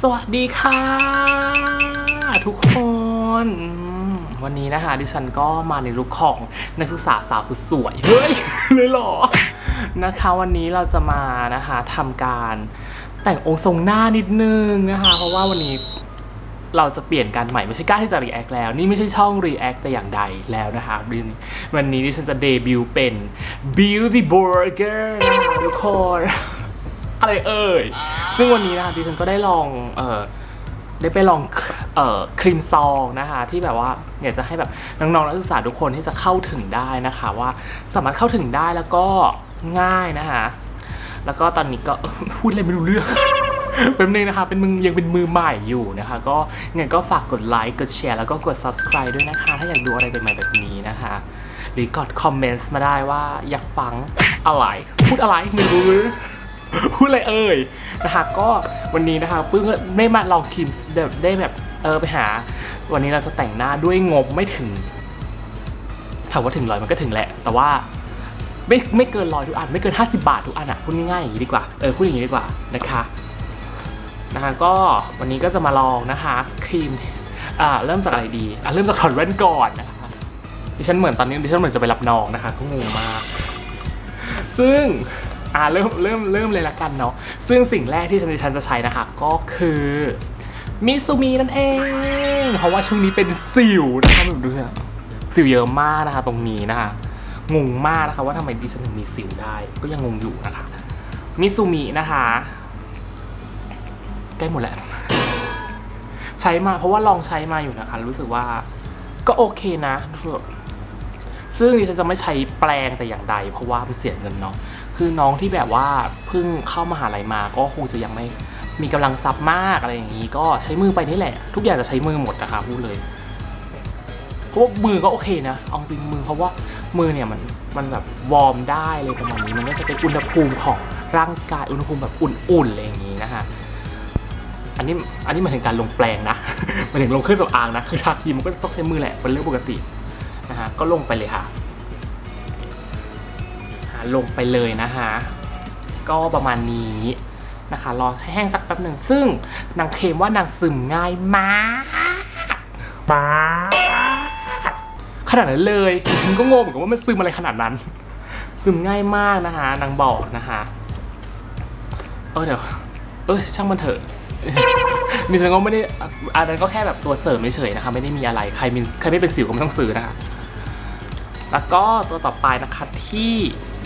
สวัสดีค่ะ ทุกคนวันนี้นะคะ ดิฉันก็มาในลุคของนักศึกษาสาวสุดสวย เฮ้ย เลยหรอ นะคะวันนี้เราจะมานะคะทำการแต่งองค์ทรงหน้านิดนึงนะคะ เพราะว่าวันนี้เราจะเปลี่ยนการใหม่ไม่ใช่กล้าที่จะ react แล้ว นี่ไม่ใช่ช่อง react แต่อย่างใดแล้วนะคะ วันนี้ดิฉันจะเดบิวต์เป็น beauty burger นะคะทุกคน อะไรเอ่ย ซึ่งวันนี้นะคะดิฉันก็ได้ลองเออได้ไปลองเอ่อครีมซองนะคะที่แบบว่าอยากจะให้แบบน้องๆนักศึกษาทุกคนที่จะเข้าถึงได้นะคะว่าสามารถเข้าถึงได้แล้วก็ง่ายนะคะแล้วก็ตอนนี้ก็พูดอะไรไม่รู้เรื่องเป็นนึงนะคะเป็นมึงยังเป็นมือใหม่อยู่นะคะ ก็ยังไงก็ฝากกดไลค์กดแชร์แล้วก็กด subscribe ด้วยนะคะ ถ้าอยากดูอะไรใหม่ๆแบบนี้นะคะ หรือกดคอมเมนต์มาได้ว่าอยากฟังอะไร พูดอะไรไม่รู้ พูดอะไรเอ่ยนะคะก็วันนี้นะคะปื้งก็ได้มาลองครีมแบบได้แบบเออไปหา วันนี้เราจะแต่งหน้าด้วยงบไม่ถึงถามว่าถึงร้อยมันก็ถึงแหละ แต่ว่าไม่ไม่เกินร้อยทุกอันไม่เกิน 50 บาททุกอันอะพูดง่ายๆอย่างนี้ดีกว่าเออพูดอย่างนี้ดีกว่านะคะนะคะก็วันนี้ก็จะมาลองนะคะครีมอ่าเริ่มจากอะไรดีอะเริ่มจากถอดแว่นก่อนนะคะดิฉันเหมือนตอนนี้ดิฉันเหมือนจะไปรับน้องนะคะก็งงมากซึ่ง อ่าเริ่มเริ่มเริ่มเลยละกันเนาะซึ่งสิ่งแรกที่ฉันจะใช้นะคะ ก็คือมิซูมินั่นเอง เพราะว่าช่วงนี้เป็นสิวนะคะแบบดูนะสิวเยอะมากนะคะ ตรงนี้นะคะงงมากนะคะว่าทำไมดิฉันถึงมีสิวได้ ก็ยังงงอยู่นะคะมิซูมินะคะใกล้หมดแล้ว ใช้มาเพราะว่าลองใช้มาอยู่นะคะ รู้สึกว่าก็โอเคนะซึ่งดิฉันจะไม่ใช้แปลงแต่อย่างใด เพราะว่ามันเสียเงินเนาะ คือน้องที่แบบว่าเพิ่งเข้ามาหาลัยมาก็คงจะยังไม่มีกำลังทรัพย์มากอะไรอย่างนี้ ก็ใช้มือไปนี่แหละ ทุกอย่างจะใช้มือหมดนะคะพูดเลยเพราะว่ามือก็โอเคนะเอาจริงมือเพราะว่ามือเนี่ยมันมันแบบวอร์มได้เลยประมาณนี้มันก็จะเป็นอุณหภูมิของร่างกายอุณหภูมิแบบอุ่นๆอะไรอย่างนี้นะคะอันนี้อันนี้หมายถึงการลงแปลงนะหมายถึงลงเครื่องสำอางนะคือทาครีมมันก็ต้องใช้มือแหละเป็นเรื่องปกตินะฮะก็ลงไปเลยค่ะ ลงไปเลยนะคะก็ประมาณนี้นะคะรอให้แห้งสักแป๊บหนึ่งซึ่งนางเคลมว่านางซึมง่ายมากมากขนาดนั้นเลยฉันก็งงเหมือนกันว่ามันซึมอะไรขนาดนั้น ซึมง่ายมากนะคะนางบอกนะคะเออเดี๋ยวเออช่างมันเถอะดิฉันก็ไม่ได้อันนั้นก็แค่แบบตัวเสริมเฉยๆนะคะ ไม่ได้มีอะไรใครมีใครไม่เป็นสิวก็ไม่ต้องซื้อนะคะ แล้วก็ตัวต่อไปนะคะที่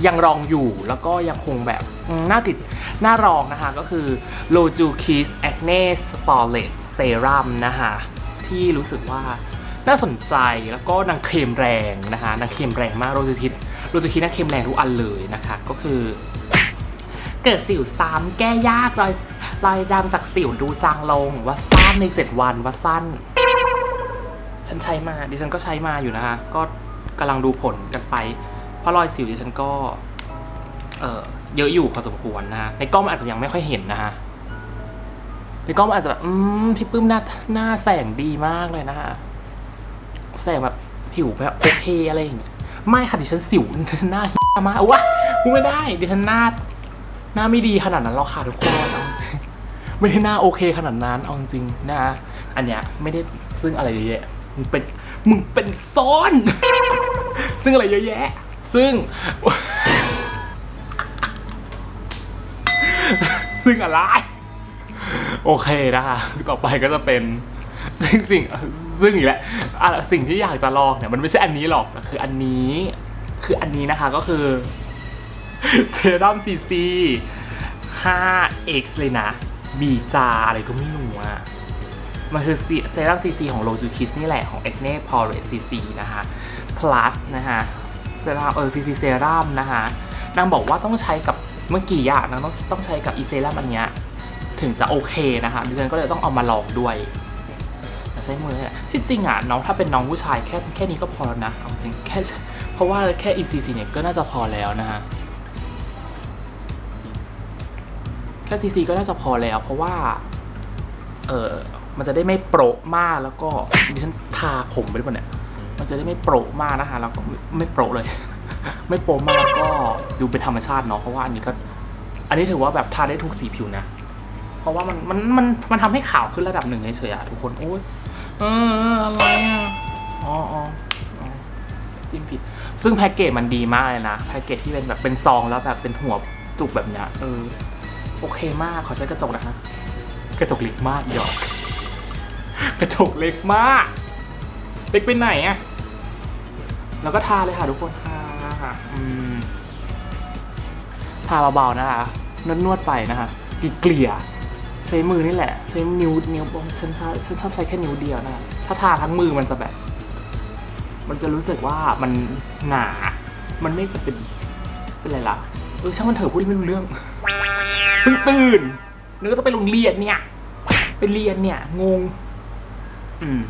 ยังรองอยู่แล้วก็ยังคงแบบหน้าติดหน้ารองนะคะ ก็คือ Loju Kiss Acne Spotless Serum นะคะที่รู้สึกว่าน่าสนใจแล้วก็นางเคลมแรงนะคะนางเคลมแรงมาก Loju Kiss Loju Kiss นางเคลมแรงทุกอันเลยนะคะ ก็คือ เกิดสิวซ้ำแก้ยากรอยรอยดำจากสิวดูจางลงว่าสั้นใน 7 วันว่าสั้น ฉันใช้มาดิฉันก็ใช้มาอยู่นะคะก็ กำลังดูผลกันไป เพราะรอยสิวดิฉันก็ เออเยอะอยู่พอสมควรนะฮะ ในกล้องมันอาจจะยังไม่ค่อยเห็นนะฮะ ในกล้องมันอาจจะแบบ อืม พี่ปื้มหน้าหน้าแสงดีมากเลยนะฮะ แสงแบบผิวแบบโอเคอะไรอย่างเงี้ย ไม่ค่ะดิฉันสิวดิฉันหน้าหี้ยมากวะพูดไม่ได้ ดิฉันหน้า หน้าไม่ดีขนาดนั้นหรอกค่ะทุกคนเอาจริงไม่ได้หน้าโอเคขนาดนั้นเอาจริงนะฮะ อันเนี้ยไม่ได้ซึ่งอะไรเยอะแยะมึงเป็น มึงเป็นซ้อน ซึ่งอะไรเยอะแยะ ซึ่ง ซึ่งอะไร โอเคนะคะต่อไปก็จะเป็นสิ่งสิ่งซึ่งอีกแล้วอะสิ่งที่อยากจะลองเนี่ยมันไม่ใช่อันนี้หรอกคืออันนี้ คืออันนี้นะคะก็คือเซรั่มซีซี 5x เลยนะบีจาอะไรก็ไม่รู้อะ มันคือเซรั่มซีซีของโลจูคิสนี่แหละของ Acne p o r e CC นะคะ plus นะคะเซรั่มเออ CC เซรั่มนะคะนางบอกว่าต้องใช้กับเมื่อกี้อะนางต้องต้องใช้กับอีเซรั่มอันเนี้ยถึงจะโอเคนะคะดิฉันก็เลยต้องเอามาลองด้วยแต่ใช้มือเนี่ยที่จริงอะน้องถ้าเป็นน้องผู้ชายแค่แค่นี้ก็พอแล้วนะเอาจริงแค่เพราะว่าแค่ ECC เนี่ยก็น่าจะพอแล้วนะคะแค่ซีซีก็น่าจะพอแล้วเพราะว่า เออ มันจะได้ไม่โปรมากแล้วก็ดิฉันทาผมไปด้วยเนี่ยมันจะได้ไม่โปรมากนะคะแล้วก็ไม่โปรเลย ไม่โปรมากแล้วก็ดูเป็นธรรมชาติเนาะเพราะว่าอันนี้ก็ อันนี้ถือว่าแบบทาได้ทุกสีผิวนะเพราะว่ามันมันมันมันทำให้ขาวขึ้นระดับหนึ่งเฉยๆอะทุกคนโอ้ยเอออะไรอะอ๋ออ๋ออ๋อจิ้มผิด ซึ่งแพ็กเกจมันดีมากเลยนะแพ็กเกจที่เป็นแบบเป็นซองแล้วแบบเป็นหัวจุกแบบเนี้ยเออโอเคมากขอใช้กระจกนะคะกระจกเล็กมากหยอก กระจกเล็กมาก เล็กไปไหนอะแล้วก็ทาเลยค่ะทุกคนทาอืมทาเบาๆนะคะนวดนวดๆไปนะคะกีเกลี่ยใช้มือนี่แหละ ใช้นิ้วนิ้วฉันชอบฉันชอบใช้แค่นิ้วเดียวนะะถ้าทาทั้งมือมันจะแบบ มันจะรู้สึกว่ามันหนา มันไม่เป็นเป็นอะไรล่ะเออช่างมันเถอะพูดไม่รู้เรื่องเพิ่งตื่นนึกว่าต้องไปโรงเรียนเนี่ยไปเรียนเนี่ยงง อืม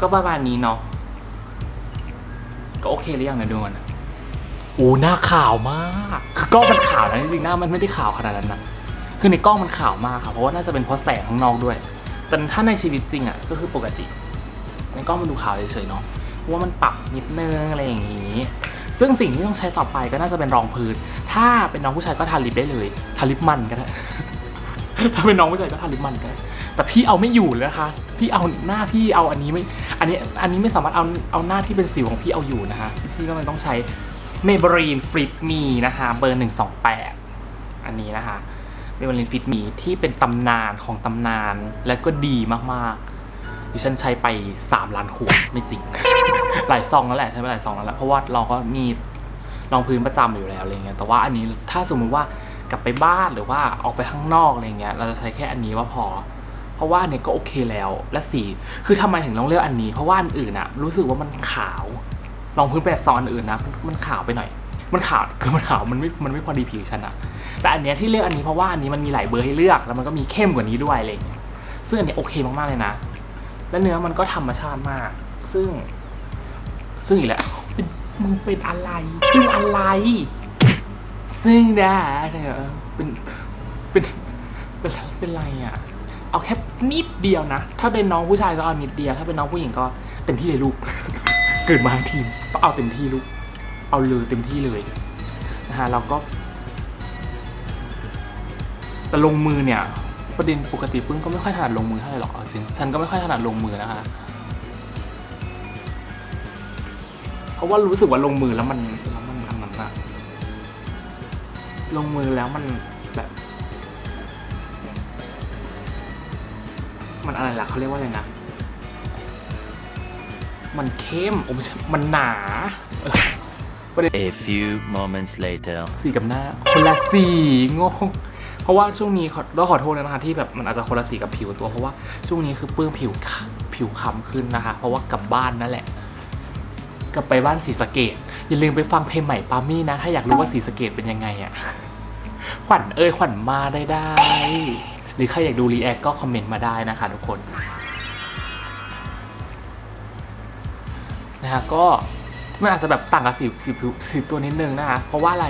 ก็ประมาณนี้เนาะ ก็โอเคหรือยังนะดูมันอะโอ้หน้าขาวมาก คือกล้องมันขาวนะจริงๆหน้ามันไม่ได้ขาวขนาดนั้นนะ คือในกล้องมันขาวมากค่ะ เพราะว่าน่าจะเป็นเพราะแสงข้างนอกด้วย แต่ถ้าในชีวิตจริงอะ ก็คือปกติ ในกล้องมันดูขาวเฉยๆเนาะเพราะว่ามันปรับนิดนึงอะไรอย่างนี้ ซึ่งสิ่งที่ต้องใช้ต่อไปก็น่าจะเป็นรองพื้น ถ้าเป็นน้องผู้ชายก็ทาลิปได้เลย ทาลิปมันก็ได้ ถ้าเป็นน้องผู้ชายก็ทาลิปมันก็ได้ แต่พี่เอาไม่อยู่เลยนะคะพี่เอาหน้าพี่เอาอันนี้ไม่ อันนี้อันนี้ไม่สามารถเอาเอาหน้าที่เป็นสิวของพี่เอาอยู่นะคะพี่ก็เลยต้องใช้เมเบรีนฟริตมีนะคะเบอร์หนึ่งสองแปดอันนี้นะคะเมเบรีนฟริตมีที่เป็นตำนานของตำนานและก็ดีมากๆดิฉันใช้ไป 3 ล้านขวดไม่จริง หลายซองแล้วแหละใช้ไปหลายซองแล้วแหละเพราะว่าเราก็มีรองพื้นประจำอยู่แล้วอะไรเงี้ยแต่ว่าอันนี้ถ้าสมมุติว่ากลับไปบ้านหรือว่าออกไปข้างนอกอะไรเงี้ยเราจะใช้แค่อันนี้ว่าพอ เพราะว่าอันนี้ก็โอเคแล้ว และสีคือทำไมถึงต้องเลือกอันนี้ เพราะว่าอันอื่นอะรู้สึกว่ามันขาวรองพื้นแบบซองอันอื่นนะ มันขาวไปหน่อย มันขาวคือมันขาวมันไม่ มันไม่พอดีผิวฉันอะแต่อันเนี้ยที่เลือกอันนี้เพราะว่าอันนี้มันมีหลายเบอร์ให้เลือก แล้วมันก็มีเข้มกว่านี้ด้วยอะไรเงี้ย ซึ่งอันนี้โอเคมากๆเลยนะ และเนื้อมันก็ธรรมชาติมาก ซึ่ง ซึ่งอีกแล้วเป็นมึงเป็นอะไร ซึ่งอะไร ซึ่งนะเนี่ยเป็น เป็น เป็น เป็นไรอะ เอาแค่นิดเดียวนะ ถ้าเป็นน้องผู้ชายก็เอานิดเดียว ถ้าเป็นน้องผู้หญิงก็เต็มที่เลยลูก เกิดมาทีมต้องเอาเต็มที่ลูก เอาเลยเต็มที่เลยนะฮะเราก็ แต่ลงมือเนี่ยประเด็นปกติปึ้งก็ไม่ค่อยถนัดลงมือเท่าไหร่หรอกจริงฉันก็ไม่ค่อยถนัดลงมือนะคะเพราะว่ารู้สึกว่าลงมือแล้วมันแล้วมันอันนั้นอะลงมือแล้วมัน อะไรล่ะเขาเรียกว่าอะไรนะ มันเข้มโอ้ไม่ใช่มันหนาเออ A few moments later. สีกับหน้า คนละสีงงเพราะว่าช่วงนี้ขอต้องขอโทษนะคะที่แบบมันอาจจะคนละสีกับผิวตัวเพราะว่าช่วงนี้คือเปื้อนผิวขะผิวค้ำขึ้นนะคะ เพราะว่ากลับบ้านนั่นแหละ กลับไปบ้านสีสะเกดอย่าลืมไปฟังเพลงใหม่ปามี่นะ ถ้าอยากรู้ว่าสีสะเกดเป็นยังไงอะขวัญเอ้ยขวัญมาได้ได้ หรือใครอยากดูรีแอคก็คอมเมนต์มาได้นะคะทุกคนนะคะก็มันอาจจะแบบต่างกับสีสีผิวสีตัวนิดนึงนะคะเพราะว่าอะไร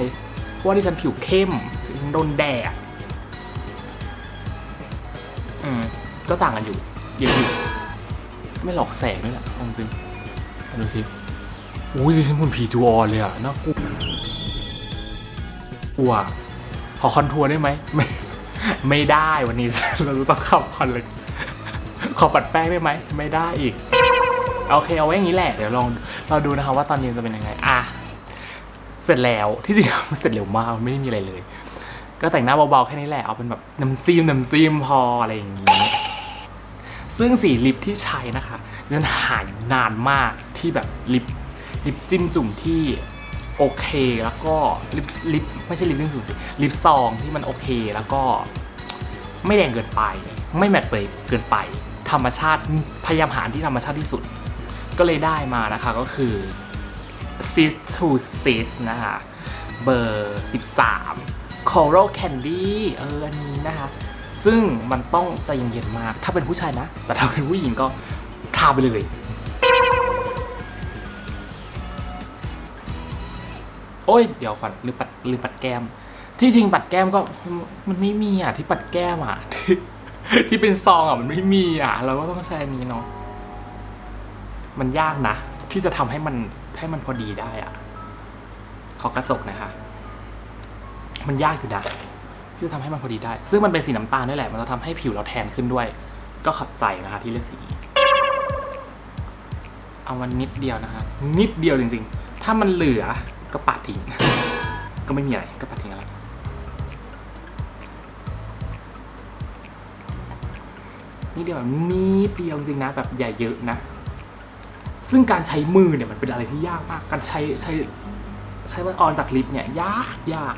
เพราะว่าที่ฉันผิวเข้มฉันโดนแดดอืมก็ต่างกันอยู่เยอะอยู่ไม่หลอกแสงด้วยแหละอาจริงดูสิอุ้ยฉันเหมือนผีจูออนเลยอะน่ากลัวกลัวขอคอนทัวร์ได้ไหมไม่ ไม่ได้วันนี้ เราต้องเข้าคอนเลยขอปัดแป้งได้ไหมไม่ได้อีกโอเคเอาไว้อย่างนี้แหละเดี๋ยวลองเราดูนะคะว่าตอนเย็นจะเป็นยังไงอะเสร็จแล้วที่จริงมันเสร็จเร็วมากไม่ได้มีอะไรเลย ก็แต่งหน้าเบาๆแค่นี้แหละเอาเป็นแบบน้ำซีมน้ำซีมพออะไรอย่างนี้ ซึ่งสีลิปที่ใช้นะคะนั่นหายนานมากที่แบบลิปลิปจิ้มจุ่มที่ โอเคแล้วก็ลิปลิปไม่ใช่ลิปจิ้มจุ่มสิลิปซองที่มันโอเคแล้วก็ ไม่แดงเกินไป ไม่แมตต์เปเกินไป ธรรมชาติพยายามหาที่ธรรมชาติที่สุด ก็เลยได้มานะคะก็คือ c i s to c i s นะคะเบอร์ 13 Coral Candy เอออันนี้นะคะ ซึ่งมันต้องใจเย็นๆมาก ถ้าเป็นผู้ชายนะ แต่ถ้าเป็นผู้หญิงก็ทาไปเลย โอ้ยเดี๋ยวก่อนลืมปัดลืมปัดแก้ม ที่จริงปัดแก้มก็มันไม่มีอะที่ปัดแก้มอะที่ที่เป็นซองอะมันไม่มีอะ เราก็ต้องใช้อันนี้เนาะมันยากนะ ที่จะทำให้มันให้มันพอดีได้อะ ขอกระจกนะคะมันยากอยู่นะที่จะทำให้มันพอดีได้ ซึ่งมันเป็นสีน้ำตาลนี่แหละ มันจะทำให้ผิวเราแทนขึ้นด้วย ก็ขับใจนะคะที่เลือกสีนี้เอามันนิดเดียวนะคะนิดเดียวจริง ๆ ถ้ามันเหลือ ก็ปาดทิ้ง ก็ไม่มีอะไร ก็ปาดทิ้งแล้วนิดเดียวแบบนิดเดียวจริงนะแบบอย่าเยอะนะ ซึ่งการใช้มือเนี่ยมันเป็นอะไรที่ยากมาก การใช้ใช้ใช้ว่าออนจากลิปเนี่ยยากยาก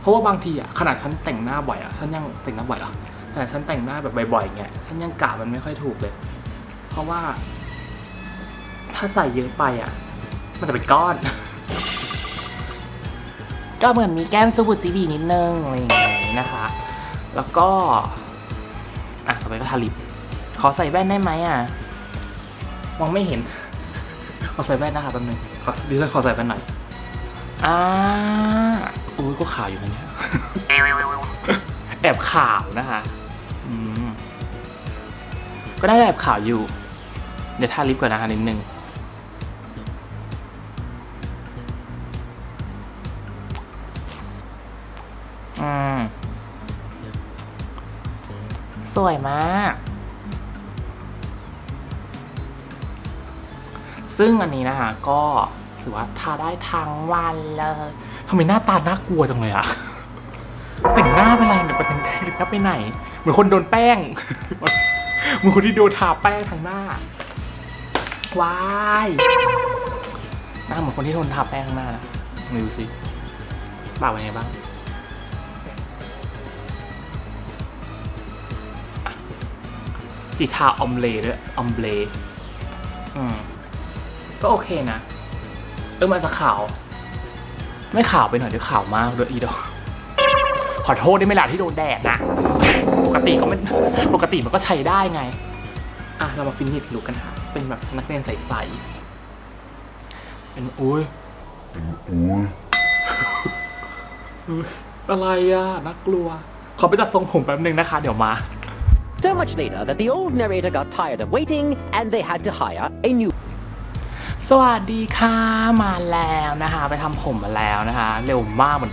เพราะว่าบางทีอะขนาดฉันแต่งหน้าบ่อยอะฉันยังแต่งหน้าบ่อยเหรอแต่ฉันแต่งหน้าแบบบ่อยๆเงี้ยฉันยังกะมันไม่ค่อยถูกเลย เพราะว่า ถ้าใส่เยอะไปอะ มันจะเป็นก้อน ก็เหมือนมีแก้มจมูกจีบีนิดนึงอะไรอย่างงี้นะคะ แล้วก็ อะต่อไปก็ทาลิป ขอใส่แว่นได้ไหมอะ มองไม่เห็น ขอใส่แว่นนะคะแป๊บนึงขอดิฉันขอใส่แว่นหน่อย อ่าอุ้ยก็ขาวอยู่นะเนี่ยแอบขาวนะคะอืมก็ได้แอบขาวอยู่ เดี๋ยวทาลิปก่อนนะคะนิดนึง สวยมาก ซึ่งอันนี้นะคะก็ถือว่าทาได้ทั้งวันเลยทำไมหน้าตาน่ากลัวจังเลยอะแต่งหน้าเป็นไรเนี่ยแต่งหน้าไปไหน เหมือนคนโดนแป้ง เหมือนคนที่โดนทาแป้งทางหน้าวายหน้าเหมือนคนที่โดนทาแป้งข้างหน้านะมาดูสิปากเป็นไงบ้าง ติดทาออมเลด้วยออมเลอืม ก็โอเคนะ เออมันจะขาว ไม่ขาวไปหน่อยเดี๋ยวขาวมากเลยอีดอกขอโทษได้ไหมล่ะที่โดนแดดนะปกติก็ไม่ปกติมันก็ใช้ได้ไง อะ เรามาฟินิชลุกกันค่ะ เป็นแบบนักเรียนใสๆเป็นอุ้ยอุ้ยอะไรอะน่ากลัว ขอไปจัดทรงผมแป๊บนึงนะคะ เดี๋ยวมา So much later that the old narrator got tired of waiting and they had to hire a new สวัสดีค่ะมาแล้วนะคะ ไปทำผมมาแล้วนะคะ เร็วมากเหมือน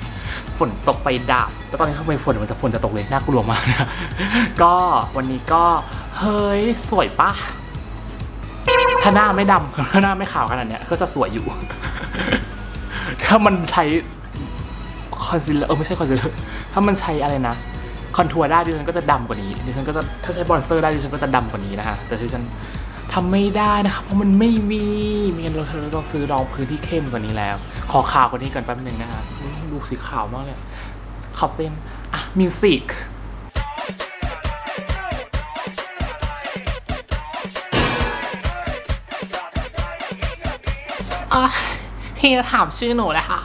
ฝนตกไฟดับแล้วตอนนี้เข้าไปฝนมันจะฝนจะตกเลยน่ากลัวมากนะก็วันนี้ก็เฮ้ยสวยปะถ้าหน้าไม่ดำถ้าหน้าไม่ขาวขนาดเนี้ยก็จะสวยอยู่ ถ้ามันใช้คอนซีลเลอร์ไม่ใช่คอนซีลเลอร์ถ้ามันใช้อะไรนะ คอนทัวร์ได้ดิฉันก็จะดำกว่านี้ดิฉันก็จะถ้าใช้บอนเซอร์ได้ดิฉันก็จะดำกว่านี้นะคะแต่ดิฉันทำไม่ได้นะคะเพราะมันไม่มีมีงั้นเราต้องซื้อรองพื้นที่เข้มกว่านี้แล้ว ขอขาวกว่านี้ก่อนแป๊บนึงนะคะดูสีขาวมากเลยเขาเป็นอะมิวสิกอะเฮียถามชื่อหนูเลยค่ะ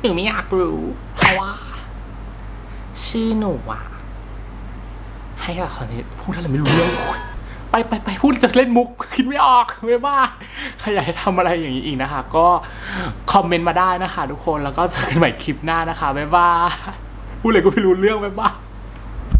หนูไม่อยากรู้ เพราะว่า ชื่อหนูอะให้กับคนนี้พูดอะไรไม่รู้เรื่องไปไปไปพูดจะเล่นมุก คิดไม่ออกไม่บ้าใครอยากให้ทำอะไรอย่างนี้อีกนะคะ ก็คอมเมนต์มาได้นะคะ ทุกคนแล้วก็เจอกันใหม่คลิปหน้านะคะบ๊ายบายพูดอะไรก็ไม่รู้เรื่องบ๊ายบาย